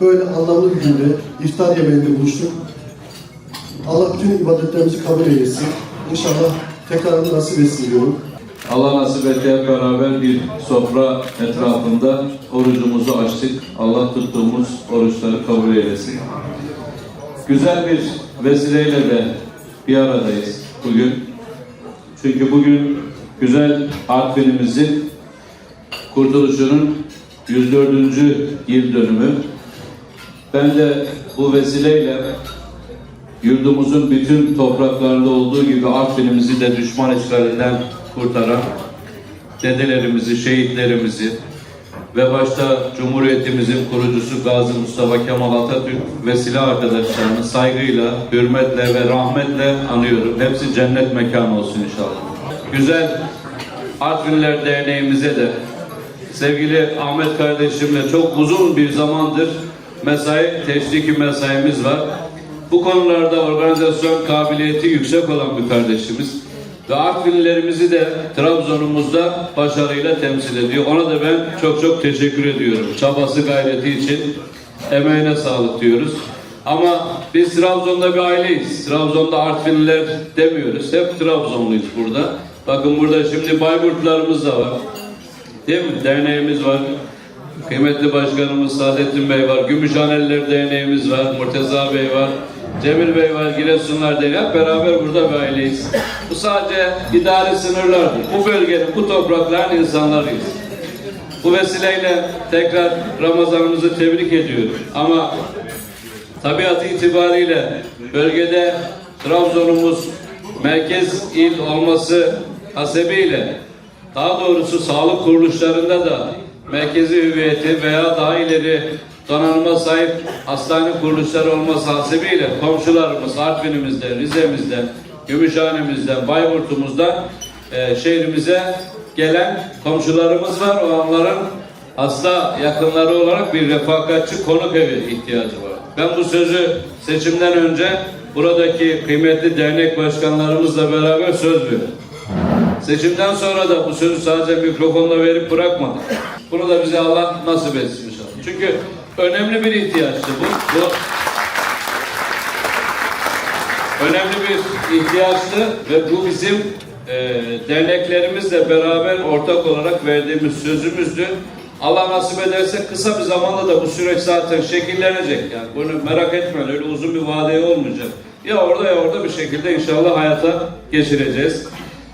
Böyle anlamlı bir günde iftar yemeğinde buluştuk. Allah bütün ibadetlerimizi kabul eylesin. İnşallah tekrar nasip etsin diyorum. Allah nasip etti hep beraber bir sofra etrafında orucumuzu açtık. Allah tuttuğumuz oruçları kabul eylesin. Güzel bir vesileyle de bir aradayız bugün. Çünkü bugün güzel Artvin'imizin kurtuluşunun 104. yıl dönümü. Ben de bu vesileyle yurdumuzun bütün topraklarında olduğu gibi Artvin'imizi de düşman işgalinden kurtaran dedelerimizi, şehitlerimizi ve başta Cumhuriyetimizin kurucusu Gazi Mustafa Kemal Atatürk ve silah arkadaşlarını saygıyla, hürmetle ve rahmetle anıyorum. Hepsi cennet mekanı olsun inşallah. Güzel Artvinler Derneğimize de sevgili Ahmet kardeşimle çok uzun bir zamandır mesai, teşviki mesaimiz var. Bu konularda organizasyon kabiliyeti yüksek olan bir kardeşimiz. Ve Artvinlilerimizi de Trabzon'umuzda başarıyla temsil ediyor. Ona da ben çok çok teşekkür ediyorum. Çabası gayreti için emeğine sağlık diyoruz. Ama biz Trabzon'da bir aileyiz. Trabzon'da Artvinliler demiyoruz. Hep Trabzonluyuz burada. Bakın burada şimdi Bayburtlarımız da var. Değil mi? Derneğimiz var. Kıymetli Başkanımız Saadettin Bey var. Gümüşhaneliler Derneğimiz var. Murteza Bey var. Cemil Bey var. Giresunlar. Hep beraber burada bir aileyiz. Bu sadece idari sınırlardır. Bu bölgenin, bu toprakların insanlarıyız. Bu vesileyle tekrar Ramazanımızı tebrik ediyorum. Ama tabiatı itibariyle bölgede Trabzon'umuz merkez il olması hasebiyle daha doğrusu sağlık kuruluşlarında da merkezi hüviyeti veya daha ileri donanıma sahip hastane kuruluşları olması hasebiyle komşularımız Artvin'imizden, Rize'mizden, Gümüşhane'mizden, Bayburt'umuzdan e, şehrimize gelen komşularımız var. Onların hasta yakınları olarak bir refakatçi konuk evi ihtiyacı var. Ben bu sözü seçimden önce buradaki kıymetli dernek başkanlarımızla beraber söz veriyorum. Seçimden sonra da bu sözü sadece mikrofonla verip bırakmadık. Bunu da bize Allah nasip etsin inşallah. Çünkü önemli bir ihtiyaçtı bu. bu önemli bir ihtiyaçtı ve bu bizim e, derneklerimizle beraber ortak olarak verdiğimiz sözümüzdü. Allah nasip ederse kısa bir zamanda da bu süreç zaten şekillenecek. Yani bunu merak etmeyin öyle uzun bir vadeye olmayacak. Ya orada ya orada bir şekilde inşallah hayata geçireceğiz.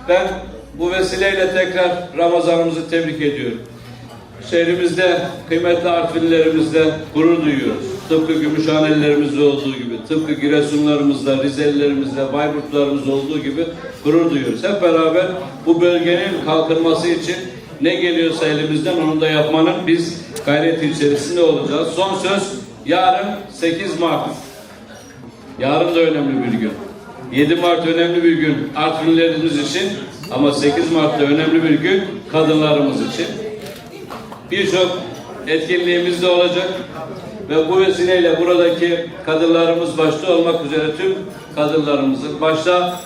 Ben bu vesileyle tekrar Ramazanımızı tebrik ediyorum. Şehrimizde kıymetli Artvinlilerimizle gurur duyuyoruz. Tıpkı Gümüşhanelilerimizde olduğu gibi, tıpkı Giresunlarımızda, Rizelilerimizde, Bayburtlarımızda olduğu gibi gurur duyuyoruz. Hep beraber bu bölgenin kalkınması için ne geliyorsa elimizden onu da yapmanın biz gayreti içerisinde olacağız. Son söz yarın 8 Mart. Yarın da önemli bir gün. 7 Mart önemli bir gün Artvinlilerimiz için ama 8 Mart'ta önemli bir gün kadınlarımız için. Birçok etkinliğimiz de olacak ve bu vesileyle buradaki kadınlarımız başta olmak üzere tüm kadınlarımızın başta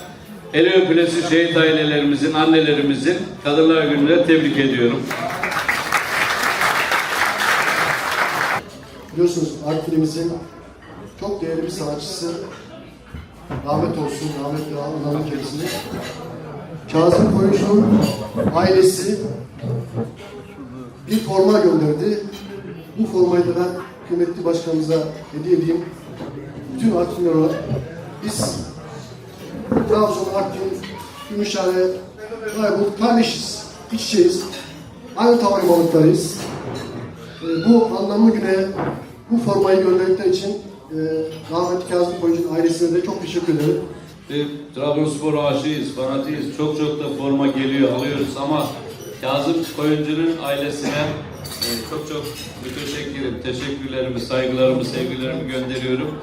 eli öpülesi şehit ailelerimizin, annelerimizin Kadınlar Günü'ne tebrik ediyorum. Biliyorsunuz Artvin'imizin çok değerli bir sanatçısı rahmet olsun, rahmetli Allah'ın kendisine. Kazım Koyuncu'nun ailesi bir forma gönderdi. Bu formayı da ben kıymetli başkanımıza hediye edeyim. Bütün Artvinler olarak biz Trabzon, Artvin, Gümüşhane, Bayburt kardeşiz, iç içeyiz. Aynı tavan balıklarıyız. E, bu anlamlı güne bu formayı gönderdikleri için e, rahmetli Kazım Koyuncu'nun ailesine de çok teşekkür ederim. Bir Trabzonspor aşığıyız, fanatiyiz. Çok çok da forma geliyor, alıyoruz ama Kazım Koyuncu'nun ailesine e, çok çok müteşekkirim. Teşekkürlerimi, saygılarımı, sevgilerimi gönderiyorum.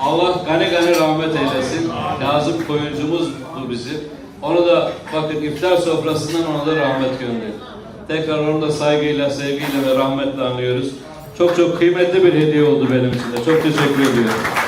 Allah gani gani rahmet eylesin. Kazım Koyuncumuz bu bizim. Onu da bakın iftar sofrasından ona da rahmet gönderin. Tekrar onu da saygıyla, sevgiyle ve rahmetle anlıyoruz. Çok çok kıymetli bir hediye oldu benim için de. Çok teşekkür ediyorum.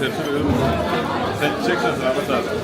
Tepsi veriyorum. Sen çekeceksin Ahmet abi.